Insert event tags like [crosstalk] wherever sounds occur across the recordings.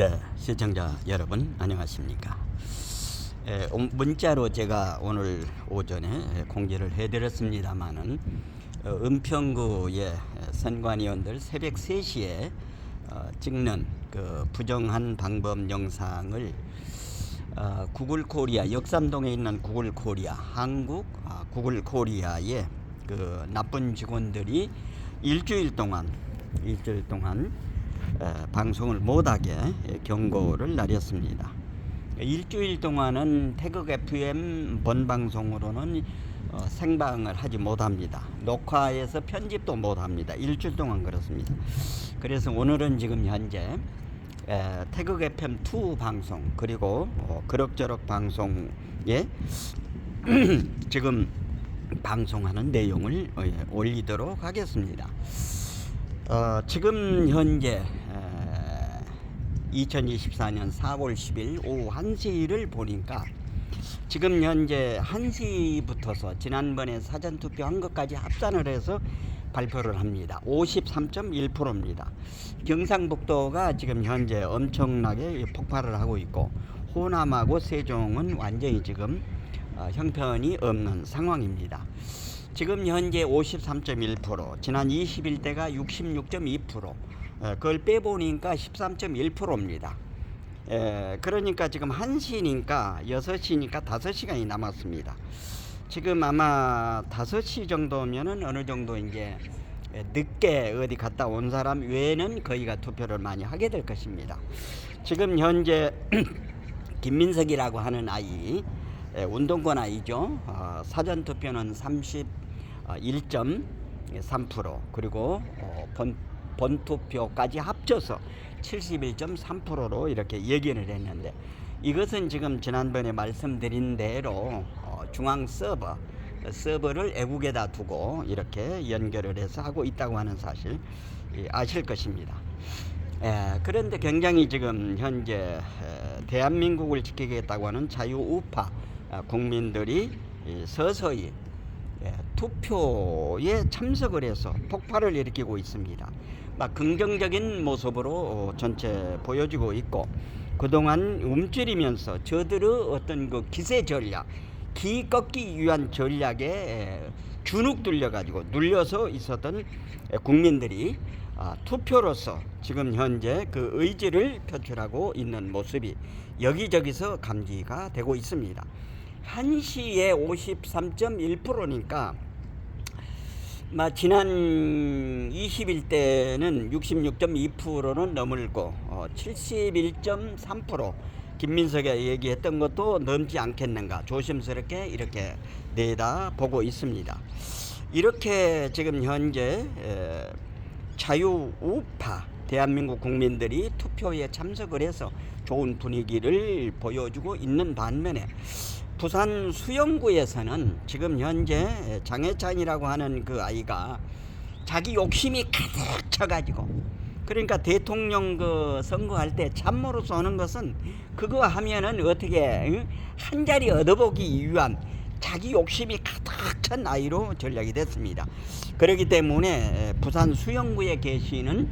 네, 시청자 여러분 안녕하십니까? 에, 온- 문자로 제가 오늘 오전에 공지를 해드렸습니다마는 어, 은평구의 선관위원들 새벽 3시에 어, 찍는 그 부정한 방법 영상을 어, 구글 코리아 역삼동에 있는 구글 코리아 한국 아, 구글 코리아의 그 나쁜 직원들이 일주일 동안 일주일 동안 에, 방송을 못하게 경고를 내렸습니다. 일주일 동안은 태극 FM 본 방송으로는 어, 생방을 하지 못합니다. 녹화해서 편집도 못합니다. 일주일 동안 그렇습니다. 그래서 오늘은 지금 현재 에, 태극 FM 2 방송 그리고 어, 그럭저럭 방송에 [clears throat] 지금 방송하는 내용을 어, 예, 올리도록 하겠습니다. 어, 지금 현재 에, 2024년 4월 10일 오후 1시를 보니까 지금 현재 1시부터서 지난번에 사전투표 한 것까지 합산을 해서 발표를 합니다. 53.1%입니다. 경상북도가 지금 현재 엄청나게 폭발을 하고 있고 호남하고 세종은 완전히 지금 어, 형편이 없는 상황입니다. 지금 현재 53.1%, 지난 21대가 66.2%, 어, 그걸 빼보니까 13.1%입니다. 에, 그러니까 지금 1시니까 6시니까 5시간이 남았습니다. 지금 아마 5시 정도면은 어느 정도 이제 늦게 어디 갔다 온 사람 외에는 거의가 투표를 많이 하게 될 것입니다. 지금 현재 [clears throat] 김민석이라고 하는 아이 에, 운동권 아이죠. 어, 사전 투표는 31.3% 그리고 어, 본, 본 투표까지 합쳐서 71.3%로 이렇게 예견을 했는데 이것은 지금 지난번에 말씀드린 대로 어, 중앙 서버 서버를 애국에다 두고 이렇게 연결을 해서 하고 있다고 하는 사실 이, 아실 것입니다. 에, 그런데 굉장히 지금 현재 에, 대한민국을 지키겠다고 하는 자유우파 아, 국민들이 이, 서서히 예, 투표에 참석을 해서 폭발을 일으키고 있습니다. 막 긍정적인 모습으로 어, 전체 보여지고 있고 그동안 움츠리면서 저들의 어떤 그 기세 전략, 기 꺾기 위한 전략에 에, 주눅 들려 가지고 눌려서 있었던 에, 국민들이 아, 투표로서 지금 현재 그 의지를 표출하고 있는 모습이 여기저기서 감지가 되고 있습니다. 1시에 53.1%니까 마 지난 20일 때는 66.2%는 넘을고 어, 71.3% 김민석이 얘기했던 것도 넘지 않겠는가 조심스럽게 이렇게 내다 보고 있습니다. 이렇게 지금 현재 에, 자유 우파 대한민국 국민들이 투표에 참석을 해서 좋은 분위기를 보여주고 있는 반면에 부산 수영구에서는 지금 현재 장해찬이라고 하는 그 아이가 자기 욕심이 가득 차가지고 그러니까 대통령 그 선거할 때 참모로서 하는 것은 그거 하면은 어떻게 응? 한 자리 얻어보기 위한 자기 욕심이 가득 찬 아이로 전략이 됐습니다. 그렇기 때문에 부산 수영구에 계시는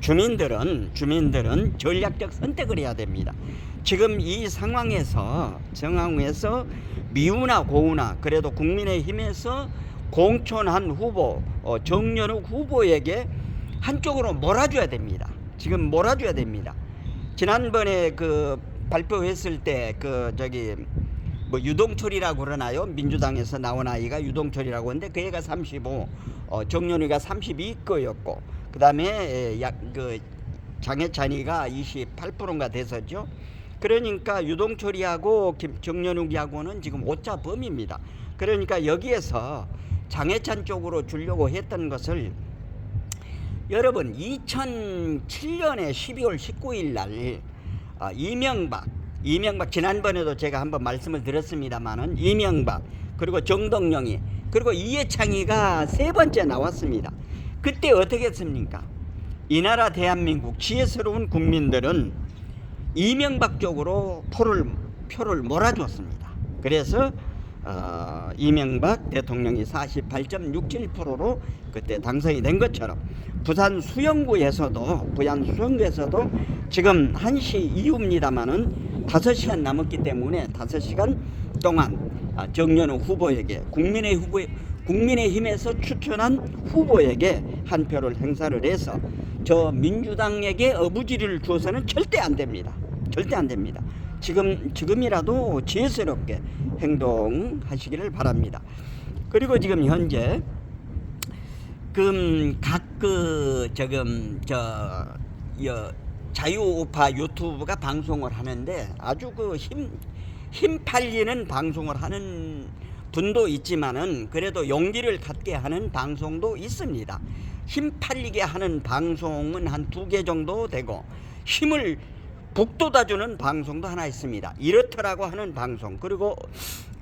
주민들은 주민들은 전략적 선택을 해야 됩니다. 지금 이 상황에서 정황에서 미우나 고우나 그래도 국민의힘에서 공천한 후보 어, 정연욱 후보에게 한쪽으로 몰아줘야 됩니다. 지금 몰아줘야 됩니다. 지난번에 그 발표했을 때 그 저기 뭐 유동철이라고 그러나요? 민주당에서 나온 아이가 유동철이라고 하는데 그 애가 35, 어, 정연이가 32거였고 그 다음에 약 그 장해찬이가 28%인가 됐었죠. 그러니까 유동철이하고 김, 정연욱이하고는 지금 오차 범위입니다. 그러니까 여기에서 장해찬 쪽으로 주려고 했던 것을 여러분 2007년에 12월 19일 날 아, 이명박 이명박 지난번에도 제가 한번 말씀을 드렸습니다마는 이명박 그리고 정동영이 그리고 이해창이가 세 번째 나왔습니다. 그때 어떻게 했습니까? 이 나라 대한민국 지혜스러운 국민들은 이명박 쪽으로 표를 표를 몰아줬습니다. 그래서 어, 이명박 대통령이 48.67%로 그때 당선이 된 것처럼 부산 수영구에서도 부산 수영구에서도 지금 1시 이후입니다마는 5시간 남았기 때문에 5시간 동안 아, 정연우 후보에게 국민의 후보 국민의힘에서 추천한 후보에게 한 표를 행사를 해서 저 민주당에게 어부지리를 주어서는 절대 안 됩니다. 절대 안 됩니다. 지금 지금이라도 지혜스럽게 행동하시기를 바랍니다. 그리고 지금 현재 금각그 지금 저 여, 자유우파 유튜브가 방송을 하는데 아주 그힘힘 팔리는 방송을 하는 분도 있지만은 그래도 용기를 갖게 하는 방송도 있습니다. 힘 팔리게 하는 방송은 한 두 개 정도 되고 힘을 북돋아주는 방송도 하나 있습니다. 이렇더라고 하는 방송 그리고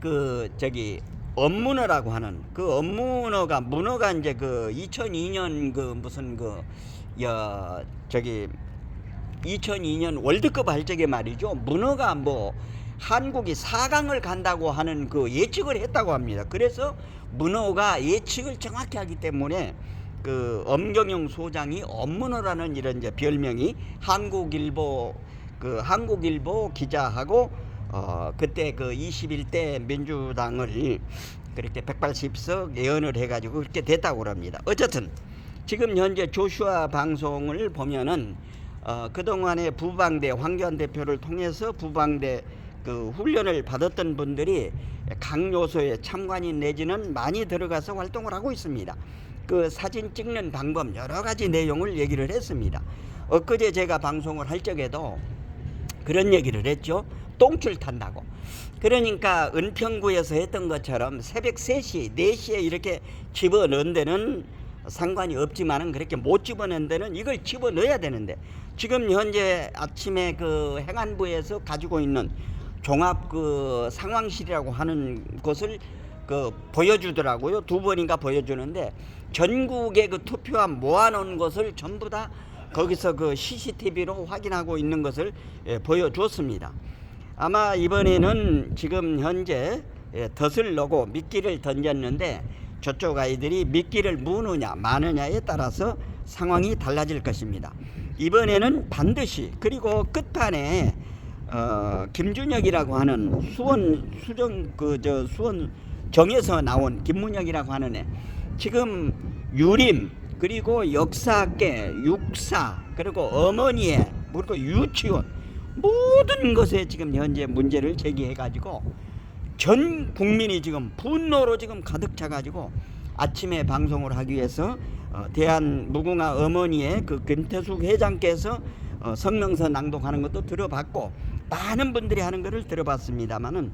그 저기 업문어라고 하는 그 업문어가 문어가 이제 그 2002년 그 무슨 그 여 저기 2002년 월드컵 할 적에 말이죠. 문어가 뭐 한국이 4강을 간다고 하는 그 예측을 했다고 합니다. 그래서 문어가 예측을 정확히 하기 때문에 그 엄경영 소장이 엄문어라는 이런 이제 별명이 한국일보 그 한국일보 기자하고 어 그때 그 21대 민주당을 그렇게 180석 예언을 해가지고 그렇게 됐다고 그럽니다. 어쨌든 지금 현재 조슈아 방송을 보면은 어, 그동안에 부방대 황교안 대표를 통해서 부방대 그 훈련을 받았던 분들이 각 요소에 참관인 내지는 많이 들어가서 활동을 하고 있습니다. 그 사진 찍는 방법 여러 가지 내용을 얘기를 했습니다. 엊그제 제가 방송을 할 적에도 그런 얘기를 했죠. 똥줄 탄다고. 그러니까 은평구에서 했던 것처럼 새벽 3시, 4시에 이렇게 집어넣은 데는 상관이 없지만은 그렇게 못 집어넣은 데는 이걸 집어넣어야 되는데 지금 현재 아침에 그 행안부에서 가지고 있는 종합 그 상황실이라고 하는 것을 그 보여주더라고요. 두 번인가 보여주는데 전국의 그 투표함 모아놓은 것을 전부 다 거기서 그 CCTV로 확인하고 있는 것을 예, 보여주었습니다. 아마 이번에는 지금 현재 예, 덫을 놓고 미끼를 던졌는데 저쪽 아이들이 미끼를 무느냐 마느냐에 따라서 상황이 달라질 것입니다. 이번에는 반드시 그리고 끝판에 어, 김준혁이라고 하는 수원 수정 그 저 수원 정에서 나온 김문혁이라고 하는 애 지금 유림 그리고 역사계 육사 그리고 어머니의 그리고 유치원 모든 것에 지금 현재 문제를 제기해 가지고 전 국민이 지금 분노로 지금 가득 차 가지고 아침에 방송을 하기 위해서 어, 대한 무궁화 어머니의 그 김태숙 회장께서 어, 성명서 낭독하는 것도 들어봤고 많은 분들이 하는 것을 들어봤습니다만은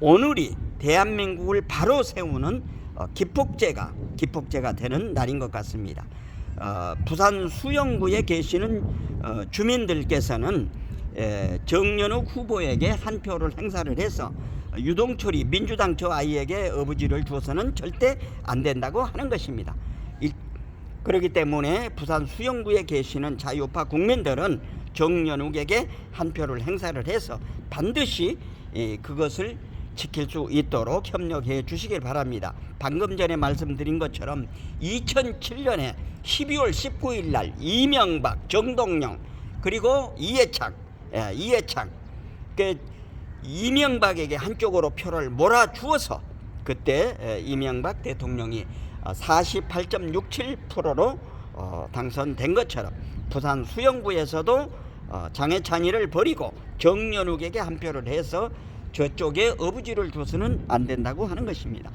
오늘이 대한민국을 바로 세우는 어, 기폭제가 기폭제가 되는 날인 것 같습니다. 어, 부산 수영구에 계시는 어, 주민들께서는 에, 정연욱 후보에게 한 표를 행사를 해서 유동철이 민주당 저 아이에게 어부지를 주어서는 절대 안 된다고 하는 것입니다. 이, 그렇기 때문에 부산 수영구에 계시는 자유파 국민들은 정연욱에게 한 표를 행사를 해서 반드시 이, 그것을 지킬 수 있도록 협력해 주시길 바랍니다. 방금 전에 말씀드린 것처럼 2007년에 12월 19일 날 이명박, 정동영 그리고 이해창, 예, 이해창 그 이명박에게 한쪽으로 표를 몰아주어서 그때 예, 이명박 대통령이 48.67%로 어, 당선된 것처럼 부산 수영구에서도 어, 장해찬이를 버리고 정연욱에게 한 표를 해서 저쪽에 어부지를 줘서는 안 된다고 하는 것입니다.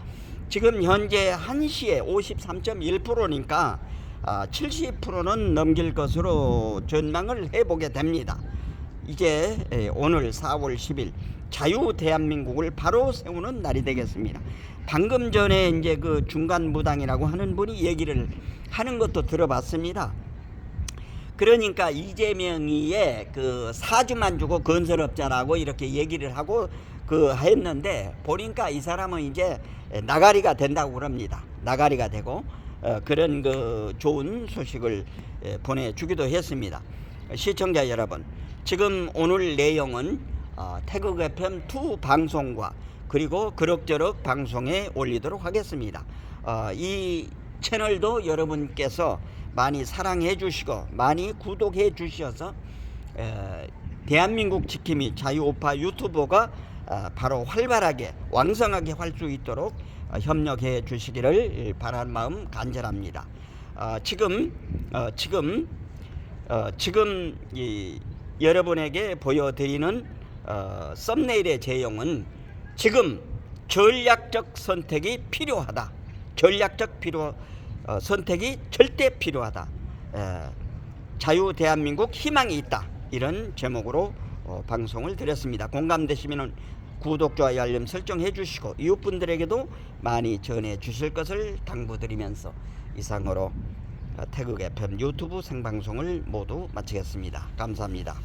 지금 현재 1시에 53.1%니까 아, 70%는 넘길 것으로 전망을 해보게 됩니다. 이제 에, 오늘 4월 10일 자유 대한민국을 바로 세우는 날이 되겠습니다. 방금 전에 이제 그 중간 무당이라고 하는 분이 얘기를 하는 것도 들어봤습니다. 그러니까 이재명이의 그 사주만 주고 건설업자라고 이렇게 얘기를 하고 그 했는데 보니까 이 사람은 이제 나가리가 된다고 그럽니다. 나가리가 되고 어, 그런 그 좋은 소식을 에, 보내주기도 했습니다. 시청자 여러분, 지금 오늘 내용은 어, 태극 FM 2 방송과 그리고 그럭저럭 방송에 올리도록 하겠습니다. 어, 이 채널도 여러분께서 많이 사랑해 주시고 많이 구독해 주셔서 에, 대한민국 지킴이 자유우파 유튜버가 아, 바로 활발하게 왕성하게 할수 있도록 어, 협력해 주시기를 바라는 마음 간절합니다. 어, 지금 어, 지금 어, 지금 이 여러분에게 보여드리는 어, 썸네일의 제용은 지금 전략적 선택이 필요하다. 전략적 필요 어, 선택이 절대 필요하다. 에, 자유 대한민국 희망이 있다. 이런 제목으로 어, 방송을 드렸습니다. 공감되시면 구독, 좋아요, 알림 설정해 주시고 이웃분들에게도 많이 전해 주실 것을 당부드리면서 이상으로 어, 태극 FM 유튜브 생방송을 모두 마치겠습니다. 감사합니다.